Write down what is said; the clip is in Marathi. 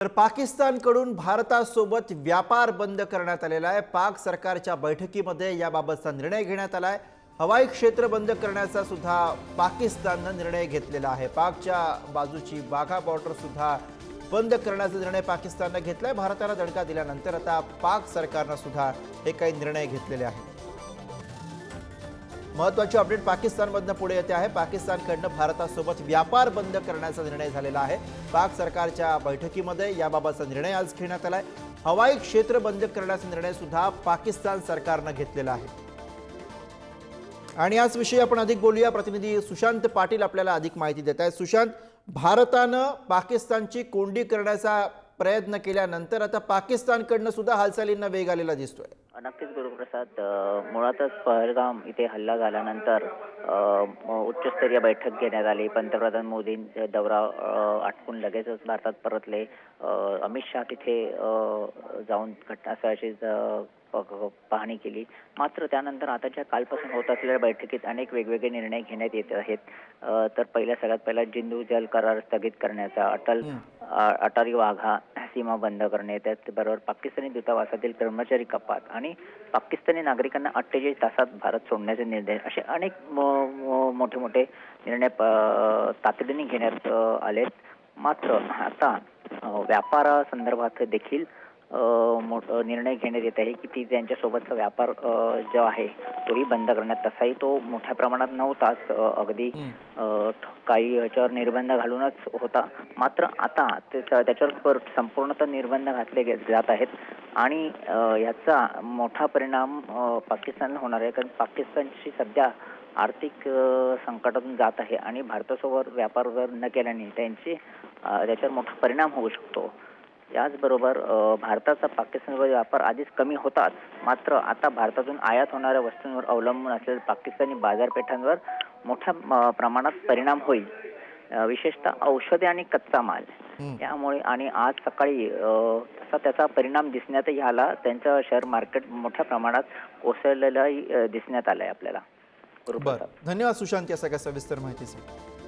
तर पाकिस्तानकडून भारतासोबत व्यापार बंद करण्यात आलेला आहे. पाक सरकारच्या बैठकीमध्ये याबाबतचा निर्णय घेण्यात आला आहे हवाई क्षेत्र बंद करण्याचा सुद्धा पाकिस्ताननं निर्णय घेतलेला आहे. पाकच्या बाजूची वाघा बॉर्डर सुद्धा बंद करण्याचा निर्णय पाकिस्ताननं घेतला आहे भारताला दणका दिल्यानंतर आता पाक सरकारनं सुद्धा हे काही निर्णय घेतलेले आहेत. महत्वाची अपडेट पाकिस्तानमधनं पुढे येते आहे. पाकिस्तानकडनं भारतासोबत व्यापार बंद करण्याचा निर्णय झालेला आहे. पाक सरकारच्या बैठकीमध्ये याबाबतचा निर्णय आज घेण्यात आलाय. हवाई क्षेत्र बंद करण्याचा निर्णय सुद्धा पाकिस्तान सरकारनं घेतलेला आहे. आणि याच विषयी आपण अधिक बोलूया. प्रतिनिधी सुशांत पाटील आपल्याला अधिक माहिती देत आहेत. सुशांत भारतानं पाकिस्तानची कोंडी करण्याचा प्रयत्न केल्यानंतर आता पाकिस्तानकडनं सुद्धा हालचालींना वेग आलेला दिसतोय. नक्कीच गुरुप्रसाद मुळातच पहलगाम इथे हल्ला झाल्यानंतर उच्चस्तरीय बैठक घेण्यात आली. पंतप्रधान मोदींचे दौरा आटपून लगेचच भारतात परतले. अमित शहा तिथे जाऊन घटनास्थळाची पाहणी केली. मात्र त्यानंतर आताच्या कालपासून होत असलेल्या बैठकीत अनेक वेगवेगळे निर्णय घेण्यात येत आहेत. तर पहिल्या सगळ्यात पहिला जिंदू जल करार स्थगित करण्याचा अटल अटारी वाघा सीमा बंद करणे त्याचबरोबर पाकिस्तानी दूतावासातील कर्मचारी कपात आणि पाकिस्तानी नागरिकांना अठ्ठेचाळीस तासात भारत सोडण्याचे निर्णय असे अनेक मोठे मोठे निर्णय तातडीने घेण्यात आलेत. मात्र आता व्यापारासंदर्भात देखील निर्णय घेण्यात येत आहे की ती त्यांच्यासोबतचा व्यापार जो आहे तोही बंद करण्यात तसाही तो मोठ्या प्रमाणात नव्हताच अगदी काही याच्यावर निर्बंध घालूनच होता. मात्र आता त्याच्या त्याच्यावर पर- संपूर्णतः निर्बंध घातले जात आहेत. आणि याचा मोठा परिणाम पाकिस्तानला होणार आहे. कारण पाकिस्तानची सध्या आर्थिक संकटातून जात आहे. आणि भारतासोबत व्यापार जर न केल्याने त्यांची त्याच्यावर मोठा परिणाम होऊ शकतो. याचबरोबर भारताचा पाकिस्तानवर व्यापार आधीच कमी होताच. मात्र आता भारतातून आयात होणाऱ्या वस्तूंवर अवलंबून असलेल्या पाकिस्तानी बाजारपेठांवर मोठ्या प्रमाणात परिणाम होईल. विशेषतः औषधे आणि कच्चा माल. यामुळे आणि आज सकाळी तसा त्याचा परिणाम दिसण्यातही आला त्यांचं शेअर मार्केट मोठ्या प्रमाणात कोसळलेलंही दिसण्यात आलंय आपल्याला. धन्यवाद सुशांत या सगळ्या सविस्तर माहितीसाठी.